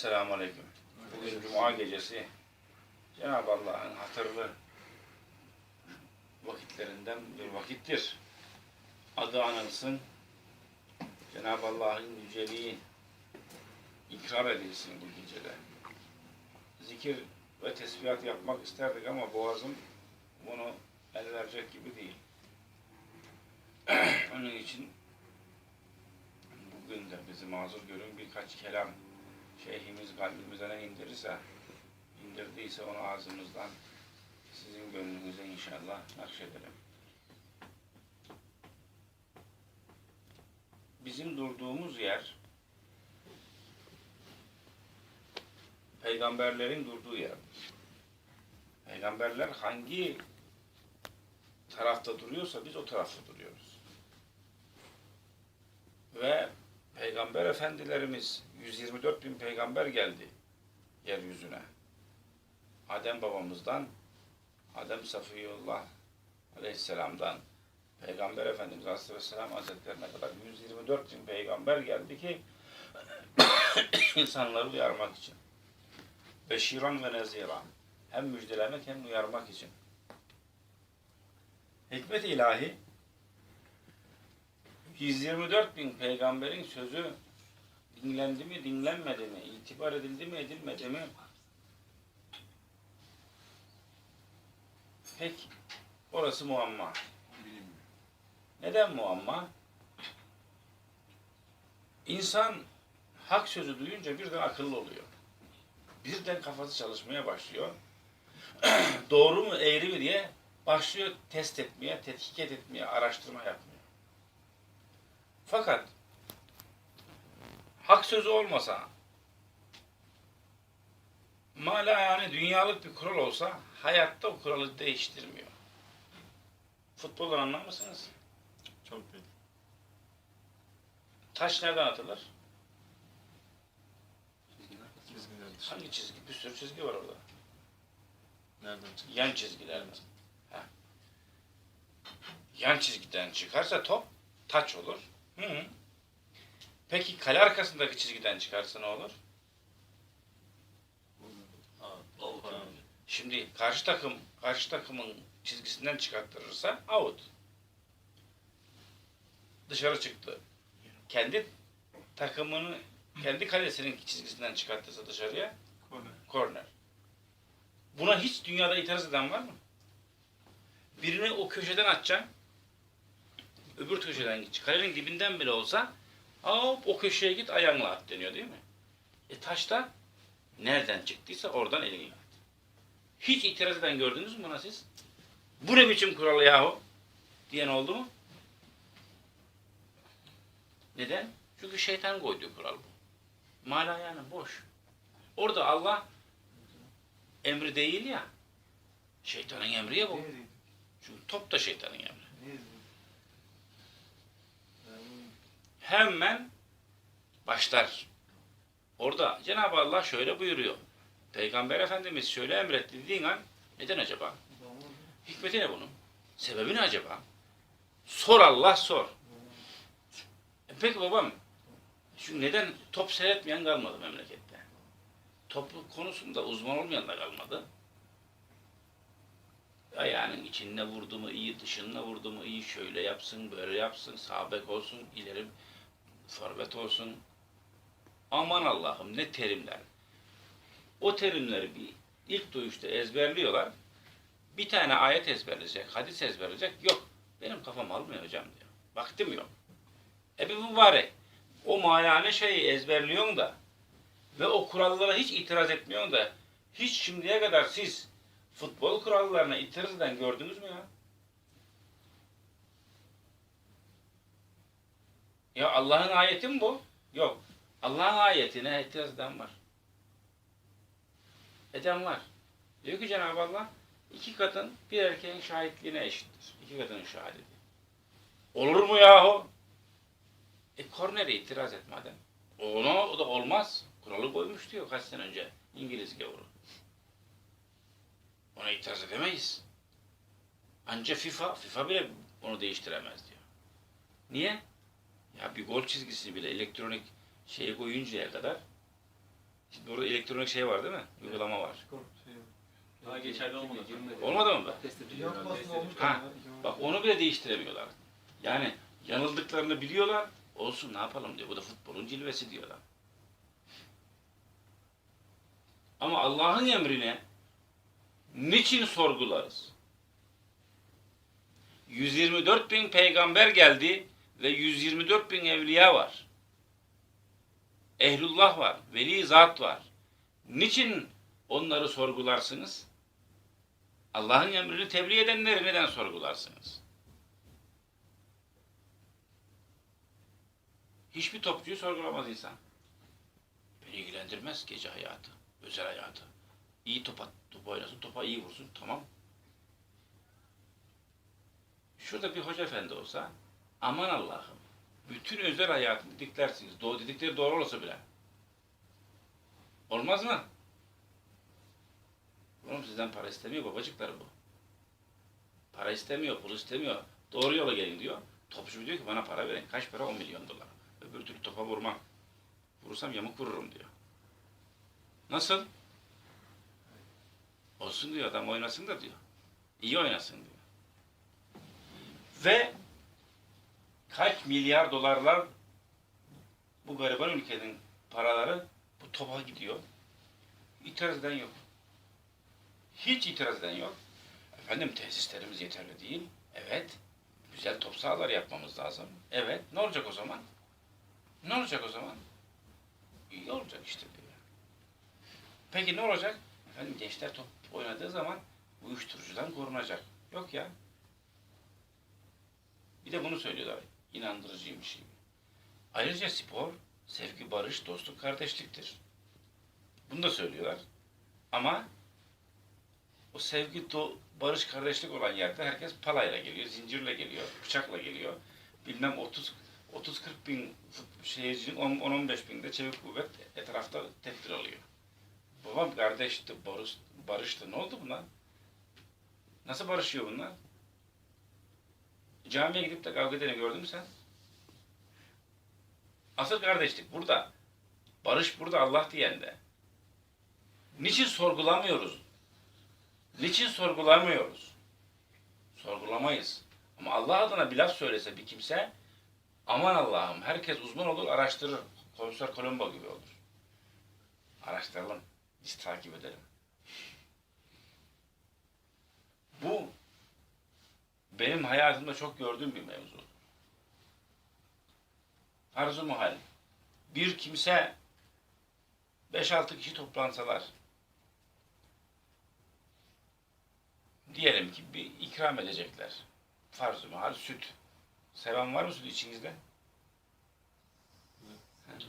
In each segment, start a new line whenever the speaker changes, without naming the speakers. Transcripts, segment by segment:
Esselamu Aleyküm. Bugün Cuma gecesi Cenab-ı Allah'ın hatırlı vakitlerinden bir vakittir. Adı anılsın. Cenab-ı Allah'ın yüceliği ikrar edilsin bu gecede. Zikir ve tesbihat yapmak isterdik ama boğazım bunu el verecek gibi değil. Onun için bugün de bizi mazur görün birkaç kelam şeyhimiz kalbimize ne indirirse indirdiyse onu ağzımızdan sizin gönlünüze inşallah nakşedelim. Bizim durduğumuz yer peygamberlerin durduğu yerdir. Peygamberler hangi tarafta duruyorsa biz o tarafta duruyoruz. Ve Peygamber efendilerimiz 124 bin peygamber geldi yeryüzüne. Adem babamızdan, Adem Safiyullah aleyhisselamdan Peygamber Efendimiz Aleyhisselam Hazretlerine kadar 124 bin peygamber geldi ki insanları uyarmak için. Beşiran ve nezira. Hem müjdelemek hem uyarmak için. Hikmet ilahi 124 bin peygamberin sözü dinlendi mi, dinlenmedi mi, itibar edildi mi, edilmedi mi? Pek orası muamma. Neden muamma? İnsan hak sözü duyunca birden akıllı oluyor. Birden kafası çalışmaya başlıyor. Doğru mu, eğri mi diye başlıyor test etmeye, tetkik etmeye, araştırma yapmaya. Fakat hak sözü olmasa mala yani dünyalık bir kural olsa hayatta o kuralı değiştirmiyor. Futboldan anlar mısınız?
Çok değil.
Taş nereden atılır?
Çizgiler.
Hangi çizgi? Bir sürü çizgi var orada.
Nereden çıktı?
Yan çizgiler mi? Ha. Yan çizgiden çıkarsa top taç olur. Hı. Peki kale arkasındaki çizgiden çıkarsa ne olur?
Tamam.
Şimdi karşı takım karşı takımın çizgisinden çıkarttırırsa out. Dışarı çıktı. Kendi takımını kendi kalesinin çizgisinden çıkarttırsa dışarıya
Korner.
korner. Buna hiç dünyada itiraz eden var mı? Birini o köşeden atacaksın. Öbür köşeden git. Kalenin dibinden bile olsa hop o köşeye git ayağınla at deniyor değil mi? E taşta nereden çıktıysa oradan elinle at. Hiç itiraz eden gördünüz mü buna siz? Bu ne biçim kural yahu? Diyen oldu mu? Neden? Çünkü şeytan koyduğu kural bu. Mala yani boş. Orada Allah emri değil ya. Şeytanın emri ya bu. Çünkü top da şeytanın emri. Hemen başlar. Orada Cenab-ı Allah şöyle buyuruyor. Peygamber Efendimiz şöyle emretti dediğin an neden acaba? Hikmeti ne bunun? Sebebi ne acaba? Sor Allah sor. E peki babam şu neden top seyretmeyen kalmadı memlekette? Top konusunda uzman olmayan da kalmadı. Ayağının içine vurdu mu iyi, dışına vurdu mu iyi, şöyle yapsın, böyle yapsın, sağ bek olsun, ileri forvet olsun. Aman Allah'ım ne terimler. O terimleri bir ilk duyuşta ezberliyorlar. Bir tane ayet ezberleyecek, hadis ezberleyecek. Yok, benim kafam almıyor hocam diyor. Vaktim yok. E bir mübarek. O manane şeyi ezberliyorsun da ve o kurallara hiç itiraz etmiyorsun da hiç şimdiye kadar siz futbol kurallarına itiraz eden gördünüz mü ya? Ya Allah'ın ayeti mi bu? Yok. Allah'ın ayetine itiraz eden var. Eden var. Diyor ki Cenab-ı Allah iki kadın bir erkeğin şahitliğine eşittir. İki kadının şahidi. Olur mu yahu? E kornere itiraz et madem. Ona o da olmaz. Kuralı koymuş diyor kaç sene önce İngiliz gavuru. Ona itiraz edemeyiz. Ancak FIFA, FIFA bile onu değiştiremez diyor. Niye? Ya bir gol çizgisini bile elektronik şeye koyuncaya kadar Şimdi burada elektronik şey var değil mi? Uygulama var.
Daha geçerli olmadı.
Olmadı mı be? Ha. Bak onu bile değiştiremiyorlar. Yani yanıldıklarını biliyorlar. Olsun ne yapalım diyor. Bu da futbolun cilvesi diyorlar. Ama Allah'ın emrine niçin sorgularız? 124 bin peygamber geldi ve 124 bin evliya var. Ehlullah var, veli zat var. Niçin onları sorgularsınız? Allah'ın emrini tebliğ edenleri neden sorgularsınız? Hiçbir topçuyu sorgulamaz insan. Beni ilgilendirmez gece hayatı, özel hayatı. İyi topa, top oynasın, topa iyi vursun, tamam. Şurada bir hoca efendi olsa, aman Allah'ım, bütün özel hayatını diklersiniz. Doğru dedikleri doğru olsa bile. Olmaz mı? Oğlum sizden para istemiyor babacıklar bu. Para istemiyor, pul istemiyor. Doğru yola gelin diyor. Topçu diyor ki bana para verin. Kaç para? 10 milyon dolar. Öbür türlü topa vurmam. Vurursam yamuk vururum diyor. Nasıl? Olsun diyor adam oynasın da diyor. İyi oynasın diyor. Ve kaç milyar dolarlar bu gariban ülkenin paraları bu topa gidiyor. İtiraz eden yok. Hiç itiraz eden yok. Efendim tesislerimiz yeterli değil. Evet. Güzel top sahalar yapmamız lazım. Evet. Ne olacak o zaman? Ne olacak o zaman? İyi olacak işte diyor. Peki ne olacak? Efendim gençler top oynadığı zaman uyuşturucudan korunacak. Yok ya. Bir de bunu söylüyorlar. İnandırıcıymış gibi. Ayrıca spor, sevgi, barış, dostluk, kardeşliktir. Bunu da söylüyorlar. Ama o sevgi, do- barış, kardeşlik olan yerde herkes palayla geliyor, zincirle geliyor, bıçakla geliyor. Bilmem 30 30-40 bin seyircinin 10-15 bin de çevik kuvvet etrafta tedbir alıyor. Babam kardeşti, barış, barıştı. Ne oldu bunlar? Nasıl barışıyor bunlar? Camiye gidip de kavga edeni gördün mü sen? Asıl kardeşlik burada. Barış burada Allah diyende. Niçin sorgulamıyoruz? Niçin sorgulamıyoruz? Sorgulamayız. Ama Allah adına bir laf söylese bir kimse aman Allah'ım herkes uzman olur araştırır. Komiser Colombo gibi olur. Araştıralım. Biz takip edelim. Bu benim hayatımda çok gördüğüm bir mevzu. Arzu muhal. Bir kimse 5-6 kişi toplansalar diyelim ki bir ikram edecekler. Farz-ı muhal süt. Seven var mı süt içinizde?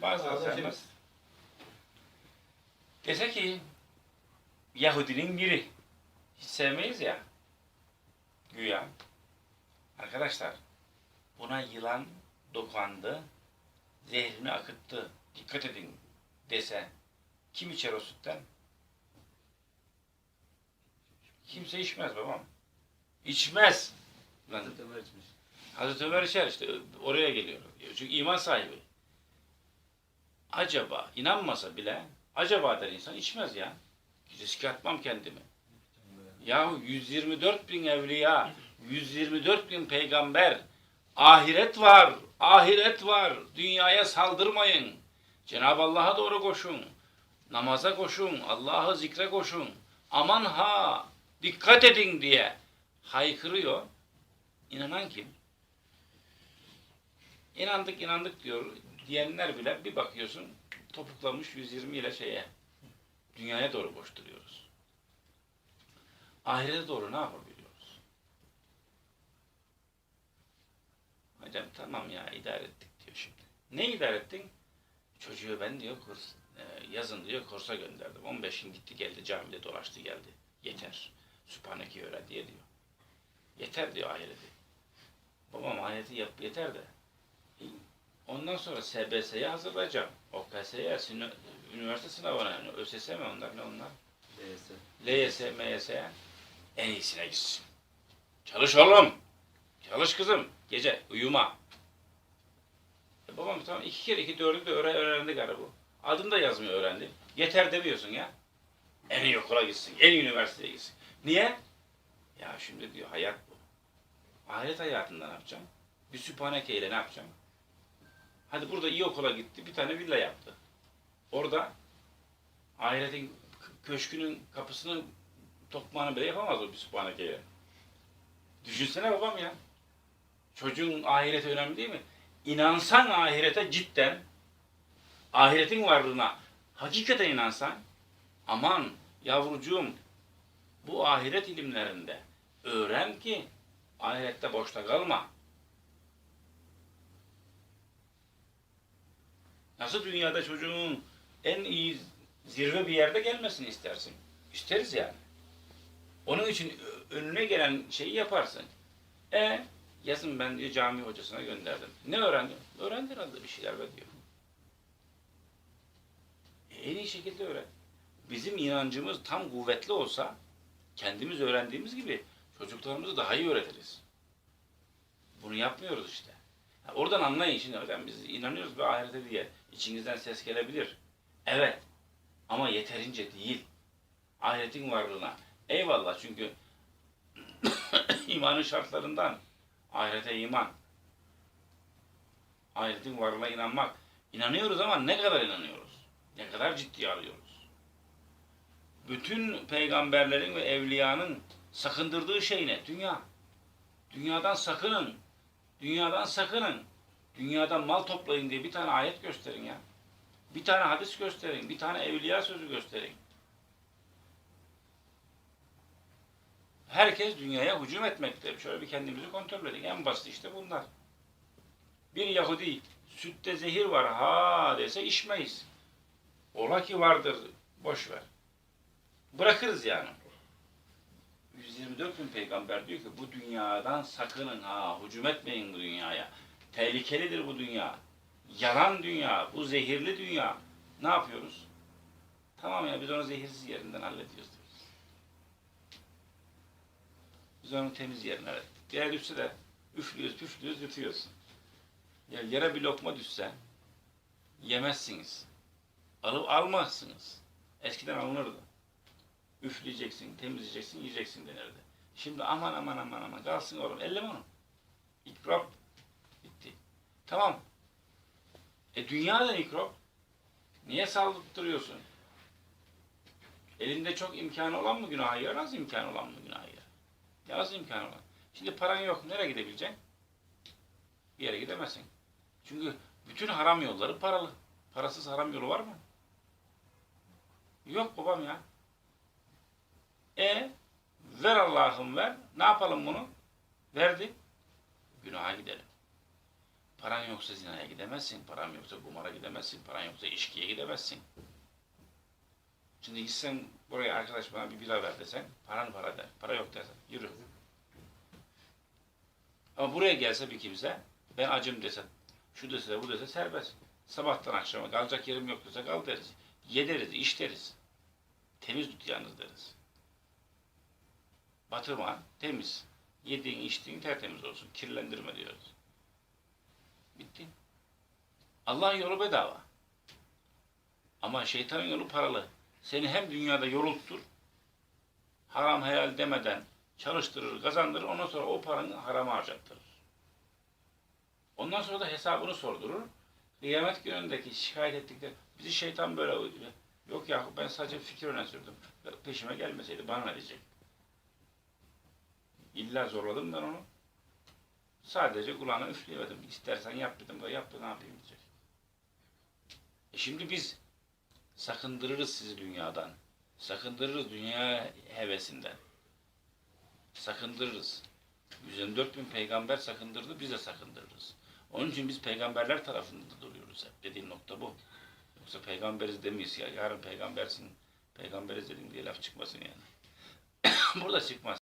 Bazıları sevmez. Dese ki Yahudinin biri. Hiç sevmeyiz ya. Güya. Arkadaşlar buna yılan dokandı, zehrini akıttı. Dikkat edin dese kim içer o sütten? Kimse içmez babam. İçmez. Lan,
Hazreti Ömer içmiş.
Hazreti Ömer içer işte oraya geliyor. Çünkü iman sahibi. Acaba inanmasa bile acaba der insan içmez ya. Riske atmam kendimi. Yahu 124 bin evliya, 124 bin peygamber, ahiret var, ahiret var, dünyaya saldırmayın. Cenab-ı Allah'a doğru koşun, namaza koşun, Allah'ı zikre koşun. Aman ha, dikkat edin diye haykırıyor. İnanan kim? İnandık inandık diyor diyenler bile bir bakıyorsun topuklamış 120 ile şeye dünyaya doğru koşturuyoruz. Ahirete doğru ne yapabiliyoruz? Hocam tamam ya idare ettik diyor şimdi. Ne idare ettin? Çocuğu ben diyor kurs, e, yazın diyor kursa gönderdim. 15 gün gitti geldi camide dolaştı geldi. Yeter. Sübhaneke öğren diye diyor. Yeter diyor ahireti. Babam ahireti yap yeter de. Ondan sonra SBS'ye hazırlayacağım. OKS'ye, üniversite sınavına, yani ÖSS mi onlar ne onlar?
DS.
LYS, MYS'ye en iyisine gitsin. Çalış oğlum. Çalış kızım. Gece uyuma. E babam tamam iki kere iki dördü de öğren öğrendi galiba bu. Adını da yazmayı öğrendi. Yeter demiyorsun ya. En iyi okula gitsin, en iyi üniversiteye gitsin. Niye? Ya şimdi diyor hayat bu. Ahiret hayatında ne yapacağım? Bir sübhaneke ile ne yapacağım? Hadi burada iyi okula gitti, bir tane villa yaptı. Orada ahiretin köşkünün kapısının tokmağını bile yapamaz o bir sübhanekeyle. Düşünsene babam ya. Çocuğun ahireti önemli değil mi? İnansan ahirete cidden, ahiretin varlığına hakikaten inansan, aman yavrucuğum bu ahiret ilimlerinde öğren ki ahirette boşta kalma. Nasıl dünyada çocuğun en iyi zirve bir yerde gelmesini istersin? İsteriz yani. Onun için önüne gelen şeyi yaparsın. E yazın ben diyor cami hocasına gönderdim. Ne öğrendin? Öğrendi herhalde bir şeyler be diyor. En iyi şekilde öğren. Bizim inancımız tam kuvvetli olsa kendimiz öğrendiğimiz gibi çocuklarımızı daha iyi öğretiriz. Bunu yapmıyoruz işte. Ha, oradan anlayın şimdi hocam biz inanıyoruz bir ahirete diye. İçinizden ses gelebilir. Evet. Ama yeterince değil. Ahiretin varlığına. Eyvallah çünkü imanın şartlarından ahirete iman. Ahiretin varlığına inanmak. İnanıyoruz ama ne kadar inanıyoruz? Ne kadar ciddiye alıyoruz? Bütün peygamberlerin ve evliyanın sakındırdığı şey ne? Dünya. Dünyadan sakının. Dünyadan sakının. Dünyadan mal toplayın diye bir tane ayet gösterin ya. Bir tane hadis gösterin. Bir tane evliya sözü gösterin. Herkes dünyaya hücum etmekte. Şöyle bir kendimizi kontrol edin. En basit işte bunlar. Bir Yahudi sütte zehir var ha dese içmeyiz. Ola ki vardır. Boş ver. Bırakırız yani. 124 bin peygamber diyor ki bu dünyadan sakının ha hücum etmeyin bu dünyaya. Tehlikelidir bu dünya. Yalan dünya, bu zehirli dünya. Ne yapıyoruz? Tamam ya biz onu zehirsiz yerinden hallediyoruz onu temiz yerine. Diğer düşse de üflüyoruz, püflüyoruz, yutuyoruz. Ya yere bir lokma düşse yemezsiniz. Alıp almazsınız. Eskiden alınırdı. Üfleyeceksin, temizleyeceksin, yiyeceksin denirdi. Şimdi aman aman aman aman kalsın oğlum. Elleme onu. İkrop bitti. Tamam. E dünyadan mikrop. Niye saldırtırıyorsun? Elinde çok imkanı olan mı günahı yer, az imkanı olan mı günahı yer? Ya az imkanı olan. Şimdi paran yok, nereye gidebileceksin? Bir yere gidemezsin. Çünkü bütün haram yolları paralı. Parasız haram yolu var mı? Yok babam ya. E ver Allah'ım ver. Ne yapalım bunu? Verdi. Günaha gidelim. Paran yoksa zinaya gidemezsin. Paran yoksa kumara gidemezsin. Paran yoksa içkiye gidemezsin. Şimdi gitsen buraya arkadaş bana bir bira ver desen paran para der. Para yok dersen yürü. Ama buraya gelse bir kimse ben acım dese şu dese bu dese serbest. Sabahtan akşama kalacak yerim yok dese kal deriz. Ye deriz, iç deriz. Temiz tut yalnız deriz. Batırma, temiz. Yediğin, içtiğin tertemiz olsun. Kirlendirme diyoruz. Bitti. Allah'ın yolu bedava. Ama şeytanın yolu paralı. Seni hem dünyada yorultur, haram helal demeden çalıştırır, kazandırır, ondan sonra o paranı harama harcattırır. Ondan sonra da hesabını sordurur. Kıyamet günündeki şikayet ettikleri, bizi şeytan böyle uyuyor. Yok ya ben sadece fikir öne sürdüm. Peşime gelmeseydi bana ne diyecek? İlla zorladım ben onu. Sadece kulağına üfleyemedim. İstersen yap dedim. Böyle yaptı ne yapayım diyecek. E şimdi biz sakındırırız sizi dünyadan. Sakındırırız dünya hevesinden. Sakındırırız. 124 bin peygamber sakındırdı, biz de sakındırırız. Onun için biz peygamberler tarafında duruyoruz hep. Dediğim nokta bu. Yoksa peygamberiz demeyiz ya. Yarın peygambersin, peygamberiz dedim diye laf çıkmasın yani. Burada çıkmaz.